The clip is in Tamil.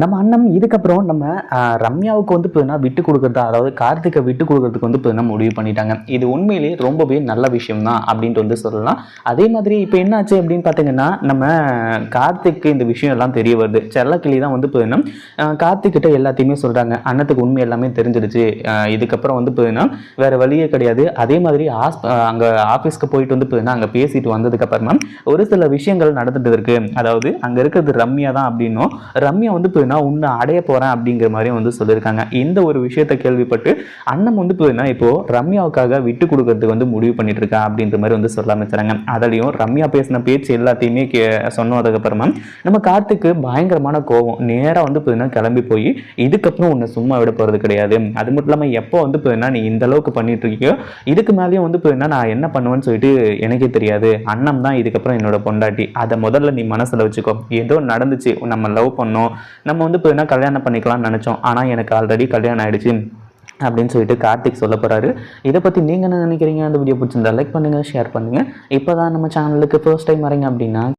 நம்ம அண்ணன் இதுக்கப்புறம் நம்ம ரம்யாவுக்கு வந்து பார்த்தீங்கன்னா விட்டு கொடுக்குறதா அதாவது கார்த்திகை விட்டு கொடுக்கறதுக்கு வந்து பார்த்தீங்கன்னா முடிவு பண்ணிட்டாங்க. இது உண்மையிலேயே ரொம்பவே நல்ல விஷயம் தான் அப்படின்ட்டு வந்து சொல்லலாம். அதே மாதிரி இப்போ என்னாச்சு அப்படின்னு பார்த்தீங்கன்னா நம்ம கார்த்திக்கு இந்த விஷயம் எல்லாம் தெரிய வருது. செல்லக்கிளி தான் வந்து பார்த்தீங்கன்னா கார்த்திக்கிட்ட எல்லாத்தையுமே சொல்கிறாங்க அண்ணத்துக்கு உண்மை எல்லாமே தெரிஞ்சிடுச்சு இதுக்கப்புறம் வந்து பார்த்தீங்கன்னா வேற வழியே கிடையாது. அதே மாதிரி ஆஸ் அங்கே ஆஃபீஸ்க்கு போயிட்டு வந்து பார்த்தீங்கன்னா அங்கே பேசிட்டு வந்ததுக்கப்புறமா ஒரு சில விஷயங்கள் நடந்துட்டு இருக்குது அதாவது அங்கே இருக்கிறது ரம்யா தான் அப்படின்னும். ரம்யா வந்து பார்த்தீங்கன்னா உன்னை அடைய போகிறேன் அப்படிங்கிற மாதிரியும் வந்து சொல்லியிருக்காங்க. இந்த ஒரு விஷயத்தை கேள்விப்பட்டு அண்ணன் வந்து பார்த்தீங்கன்னா இப்போ ரம்யாவுக்காக விட்டு கொடுக்கறதுக்கு வந்து முடிவு பண்ணிட்டு இருக்கா அப்படின்ற மாதிரி வந்து சொல்ல ஆரம்பிச்சாங்க. அதுலேயும் ரம்யா பேசின பேச்சு எல்லாத்தையுமே கே சொன்னதுக்கு அப்புறமா நம்ம கார்த்திக்கு பயங்கரமான கோவம். நேராக வந்து பார்த்தீங்கன்னா கிளம்பி போய் இதுக்கப்புறம் உன்னை சும்மா விட போகிறது கிடையாது. அது மட்டும் இல்லாமல் எப்போ வந்து பார்த்தீங்கன்னா நீ இந்த அளவுக்கு பண்ணிட்டு இருக்கியோ இதுக்கு மேலேயும் வந்து பார்த்தீங்கன்னா நான் என்ன பண்ணுவேன்னு சொல்லிட்டு எனக்கே தெரியாது. அண்ணன் தான் இதுக்கப்புறம் என்னோட பொண்டாட்டி. அதை முதல்ல நீ மனசில் வச்சுக்கோ. ஏதோ நடந்துச்சு. நம்ம லவ் பண்ணோம். நம்ம வந்து பார்த்தீங்கன்னா கல்யாணம் பண்ணிக்கலாம்னு நினச்சோம். ஆனால் எனக்கு ஆல்ரெடி கல்யாணம் ஆயிடுச்சு அப்படின்னு சொல்லிட்டு கார்த்திக் சொல்ல போறாரு. இதை பற்றி நீங்கள் என்ன நினைக்கிறீங்க? அந்த வீடியோ பிடிச்சிருந்தா லைக் பண்ணுங்கள் ஷேர் பண்ணுங்கள் இப்போ தான் நம்ம சேனலுக்கு ஃபர்ஸ்ட் டைம் வரீங்க அப்படின்னா